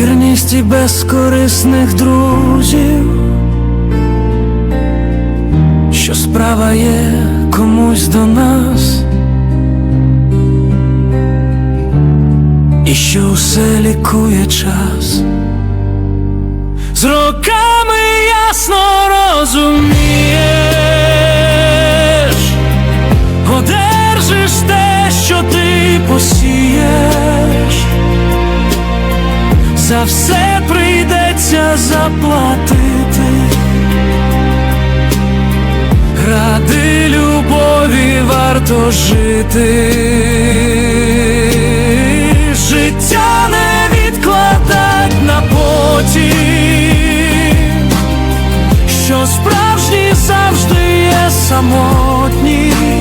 Вірність і безкорисних друзів, що справа є комусь до нас, і що усе лікує час. З роками ясно розумієш, одержиш те, за все прийдеться заплатити. Ради любові варто жити. Життя не відкладать на потім, що справжні завжди є самотні.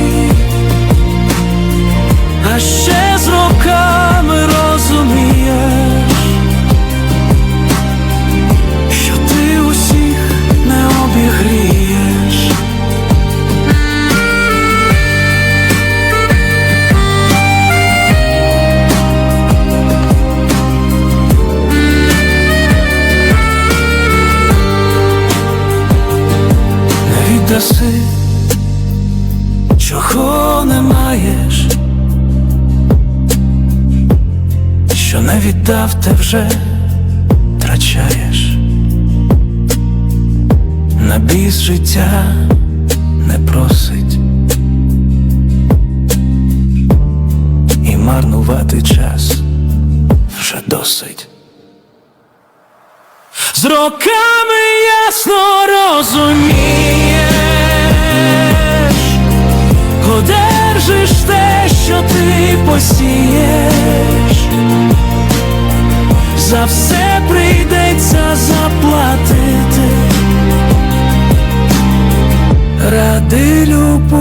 Віддаси, чого не маєш, що не віддав, те вже втрачаєш. На біс життя не просить і марнувати час вже досить. З роками ясно розумієш, що ти посієш, за все прийдеться заплатити. Ради любові